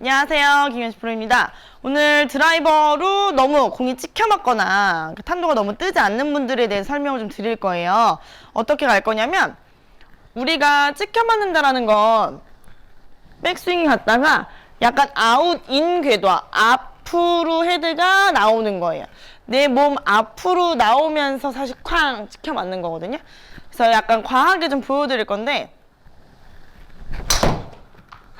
안녕하세요. 김현식 프로입니다. 오늘 드라이버로 너무 공이 찍혀 맞거나 그 탄도가 너무 뜨지 않는 분들에 대해 설명을 좀 드릴 거예요. 어떻게 갈 거냐면 우리가 찍혀 맞는다라는 건 백스윙이 갔다가 약간 아웃 인 궤도 앞으로 헤드가 나오는 거예요. 내 몸 앞으로 나오면서 사실 쾅 찍혀 맞는 거거든요. 그래서 약간 과하게 좀 보여드릴 건데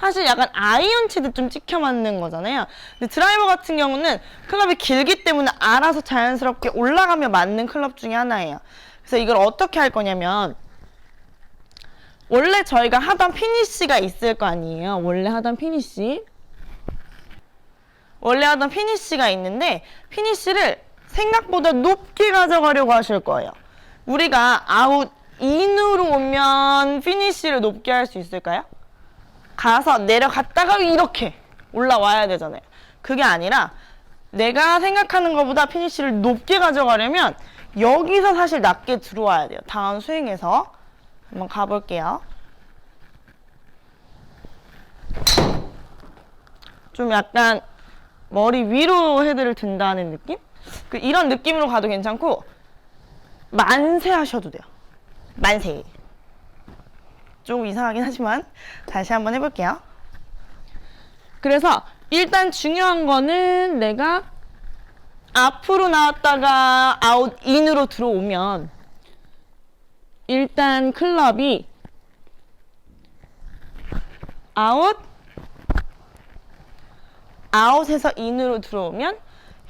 사실 약간 아이언 치듯 좀 찍혀 맞는 거잖아요. 근데 드라이버 같은 경우는 클럽이 길기 때문에 알아서 자연스럽게 올라가며 맞는 클럽 중에 하나예요. 그래서 이걸 어떻게 할 거냐면 원래 저희가 하던 피니쉬가 있을 거 아니에요. 원래 하던 피니쉬. 원래 하던 피니쉬가 있는데 피니쉬를 생각보다 높게 가져가려고 하실 거예요. 우리가 아웃 인으로 오면 피니쉬를 높게 할 수 있을까요? 가서 내려갔다가 이렇게 올라와야 되잖아요. 그게 아니라 내가 생각하는 것보다 피니쉬를 높게 가져가려면 여기서 사실 낮게 들어와야 돼요. 다음 스윙에서 한번 가볼게요. 좀 약간 머리 위로 헤드를 든다는 느낌? 그 이런 느낌으로 가도 괜찮고 만세 하셔도 돼요. 만세. 조금 이상하긴 하지만 다시 한번 해볼게요. 그래서 일단 중요한 거는 내가 앞으로 나왔다가 아웃 인으로 들어오면 일단 클럽이 아웃 아웃에서 인으로 들어오면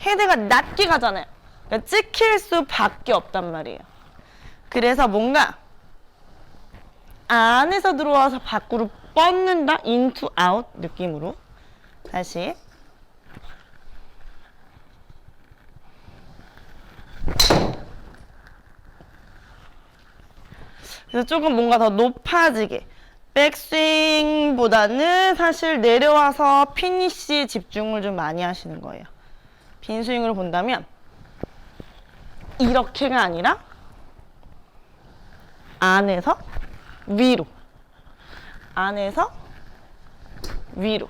헤드가 낮게 가잖아요. 그러니까 찍힐 수밖에 없단 말이에요. 그래서 뭔가 안에서 들어와서 밖으로 뻗는다? 인투 아웃 느낌으로. 다시. 그래서 조금 뭔가 더 높아지게. 백스윙보다는 사실 내려와서 피니쉬 집중을 좀 많이 하시는 거예요. 빈스윙으로 본다면 이렇게가 아니라 안에서 위로. 안에서 위로.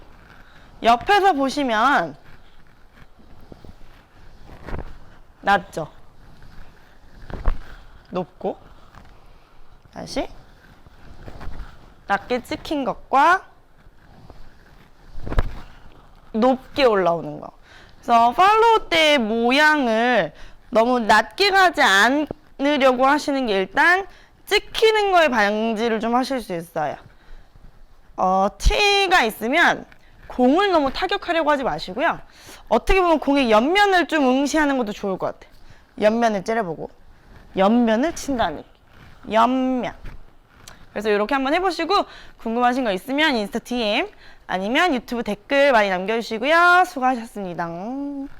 옆에서 보시면 낮죠? 높고 다시 낮게 찍힌 것과 높게 올라오는 거. 그래서 팔로우 때의 모양을 너무 낮게 가지 않으려고 하시는 게 일단 찍히는 거에 방지를 좀 하실 수 있어요. 어, 티가 있으면 공을 너무 타격하려고 하지 마시고요. 어떻게 보면 공의 옆면을 좀 응시하는 것도 좋을 것 같아요. 옆면을 째려보고 옆면을 친다는 느낌. 옆면. 그래서 이렇게 한번 해보시고 궁금하신 거 있으면 인스타 DM 아니면 유튜브 댓글 많이 남겨주시고요. 수고하셨습니다.